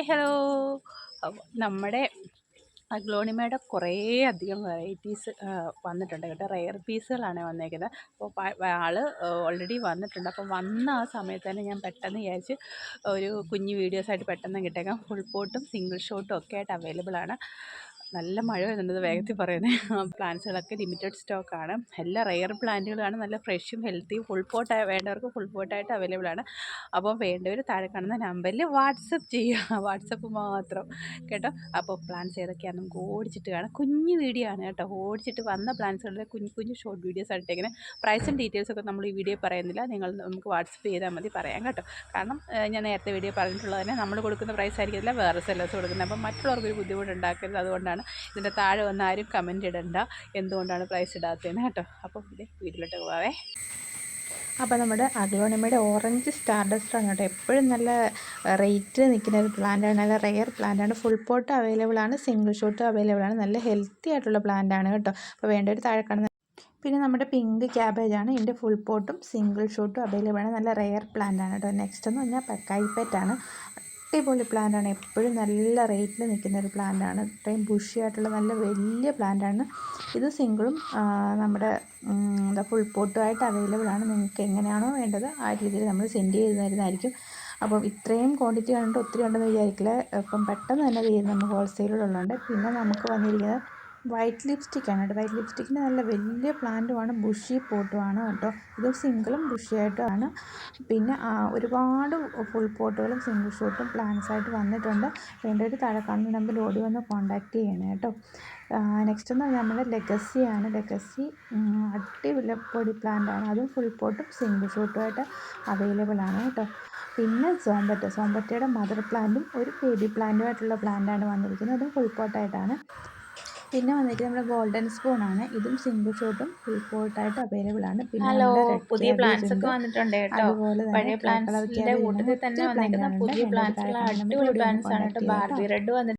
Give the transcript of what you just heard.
Hi hello. നമ്മുടെ അഗ്ലോണിമയുടെ കുറേ അധികം വെറൈറ്റീസ് വന്നിട്ടുണ്ട് കേട്ടോ. റെയർ പീസുകളാണ് വന്നേക്കുന്നത്. അപ്പോൾ ആൾ ഓൾറെഡി വന്നിട്ടുണ്ട്. അപ്പോൾ വന്ന ആ സമയത്ത് തന്നെ ഞാൻ പെട്ടെന്ന് വിചാരിച്ച് ഒരു കുഞ്ഞു വീഡിയോസായിട്ട് പെട്ടെന്ന് കിട്ടേക്കാം. ഫുൾ പോട്ടും സിംഗിൾ ഷോട്ടും ഒക്കെ ആയിട്ട് അവൈലബിൾ ആണ്. നല്ല മഴ വരുന്നുണ്ട് വേഗത്തിൽ പറയുന്നത് പ്ലാന്റ്സുകളൊക്കെ ലിമിറ്റഡ് സ്റ്റോക്കാണ്. എല്ലാ റെയർ പ്ലാന്റുകളാണ് നല്ല ഫ്രഷും ഹെൽത്തിയും ഫുൾ പോട്ടായി വേണ്ടവർക്ക് ഫുൾ പോട്ടായിട്ട് അവൈലബിൾ ആണ് അപ്പോൾ വേണ്ടവർ താഴെ കാണുന്ന നമ്പറിൽ വാട്സപ്പ് ചെയ്യുക. വാട്സപ്പ് മാത്രം. കേട്ടോ? അപ്പോൾ പ്ലാന്റ്സ് ഏതൊക്കെയാണെന്ന് നമുക്ക് ഓടിച്ചിട്ട് കാണാം. കുഞ്ഞു വീഡിയോ ആണ് കേട്ടോ. ഓടിച്ചിട്ട് വന്ന പ്ലാന്റ്സുകളുടെ കുഞ്ഞു കുഞ്ഞു ഷോർട്ട് വീഡിയോസ് ആയിട്ടേക്കിന് പ്രൈസും ഡീറ്റെയിൽസൊക്കെ നമ്മൾ ഈ വീഡിയോ പറയുന്നില്ല. നിങ്ങൾ നമുക്ക് വാട്സപ്പ് ചെയ്താൽ മതി പറയാം കേട്ടോ. കാരണം ഞാൻ നേരത്തെ വീഡിയോ പറഞ്ഞിട്ടുള്ളത് തന്നെ നമ്മൾ കൊടുക്കുന്ന പ്രൈസ് ആയിരിക്കില്ല വേറെ സെല്ലേഴ്സ് കൊടുക്കുന്നത്. മറ്റുള്ളവർക്ക് ഒരു ബുദ്ധിമുട്ടുണ്ടാക്കരുത് അതുകൊണ്ടാണ് ഇതിന്റെ താഴെ വന്ന് ആരും കമന്റ് ഇടണ്ട. എന്തുകൊണ്ടാണ് പ്രൈസ് ഇടാത്തതെന്ന് കേട്ടോ. അപ്പോൾ ഇത് വീട്ടിലോട്ട് പോവാവേ. അപ്പോൾ നമ്മുടെ അഗ്ലോണിമയുടെ ഓറഞ്ച് സ്റ്റാർഡസ്റ്റ് ആണ് കേട്ടോ. എപ്പോഴും നല്ല റേറ്റ് നിൽക്കുന്ന ഒരു പ്ലാന്റാണ് നല്ല റെയർ പ്ലാന്റാണ് ഫുൾ പോട്ട് അവൈലബിൾ ആണ്. സിംഗിൾ ഷോട്ട് അവൈലബിൾ ആണ്. നല്ല ഹെൽത്തി ആയിട്ടുള്ള പ്ലാന്റാണ് കേട്ടോ. അപ്പോൾ വേണ്ട ഒരു താഴെ കാണുന്ന പിന്നെ നമ്മുടെ പിങ്ക് ക്യാബേജ് ആണ്. ഇതിന്റെ ഫുൾ പോട്ടും സിംഗിൾ ഷോട്ടും അവൈലബിൾ ആണ്. നല്ല റെയർ പ്ലാന്റ് ആണ് കേട്ടോ. നെക്സ്റ്റ് എന്ന് പറഞ്ഞാൽ പക്കായിപ്പറ്റാണ്. അടിപൊളി പ്ലാന്റാണ് എപ്പോഴും നല്ല റേറ്റിൽ നിൽക്കുന്ന ഒരു പ്ലാന്റാണ് ഇത്രയും ബുഷി ആയിട്ടുള്ള നല്ല വലിയ പ്ലാന്റാണ് ഇത് സിംഗിളും നമ്മുടെ എന്താ ഫുൾ പോട്ടുമായിട്ട് അവൈലബിൾ ആണ്. നിങ്ങൾക്ക് എങ്ങനെയാണോ വേണ്ടത് ആ രീതിയിൽ നമ്മൾ സെൻഡ് ചെയ്ത് തരുന്നതായിരിക്കും. അപ്പം ഇത്രയും ക്വാണ്ടിറ്റി കണ്ടിട്ട് ഒത്തിരി ഉണ്ടെന്ന് വിചാരിക്കില്ല. അപ്പം പെട്ടെന്ന് തന്നെ തീരുന്നു നമുക്ക് ഹോൾസെയിലുള്ളതുകൊണ്ട് പിന്നെ നമുക്ക് വന്നിരിക്കുന്നത് വൈറ്റ് ലിപ്സ്റ്റിക്കാണ് കേട്ടോ. വൈറ്റ് ലിപ്സ്റ്റിക്കിന് നല്ല വലിയ പ്ലാന്റുമാണ്. ബുഷി പോട്ടുമാണ് കേട്ടോ. ഇത് സിംഗിളും ബുഷിയായിട്ടുമാണ് പിന്നെ ഒരുപാട് ഫുൾ പോട്ടുകളും സിംഗിൾ ഷോട്ടും പ്ലാന്റ്സായിട്ട് വന്നിട്ടുണ്ട്. വേണ്ടവർ താഴെ കാണുന്ന നമ്പറിൽ ഓടി വന്ന് കോൺടാക്റ്റ് ചെയ്യണം കേട്ടോ. നെക്സ്റ്റ് എന്ന് പറഞ്ഞാൽ നമ്മുടെ ലെഗസിയാണ്. ലെഗസി അടിപൊളി പൊടി പ്ലാന്റാണ്. അതും ഫുൾ പോട്ടും സിംഗിൾ ഷോട്ടുമായിട്ട് അവൈലബിൾ ആണ് കേട്ടോ. പിന്നെ സോമ്പറ്റ സോമ്പറ്റയുടെ മദർ പ്ലാന്റും ഒരു ബേബി പ്ലാന്റുമായിട്ടുള്ള പ്ലാന്റാണ് വന്നിരിക്കുന്നത്. അതും ഫുൾ പോട്ടായിട്ടാണ്. പിന്നെ വന്നിട്ട് നമ്മുടെ ഗോൾഡൻ സ്പൂൺ ആണ്. ഇതും സിംഗിൾ ഷോട്ടും ഫുൾ പോയിട്ടായിട്ട് അവൈലബിൾ ആണ്. പിന്നെ പുതിയ പ്ലാന്റ്സ് ഒക്കെ വന്നിട്ടുണ്ട് കേട്ടോ. പഴയ പ്ലാന്റ്സിന്റെ കൂട്ടത്തിൽ തന്നെ വന്നിരിക്കുന്ന പുതിയ പ്ലാന്റ്സ് അടിപൊളി പ്ലാന്റ്സ് ആണ് കേട്ടോ. ബാർബി റെഡ് വന്നിട്ട്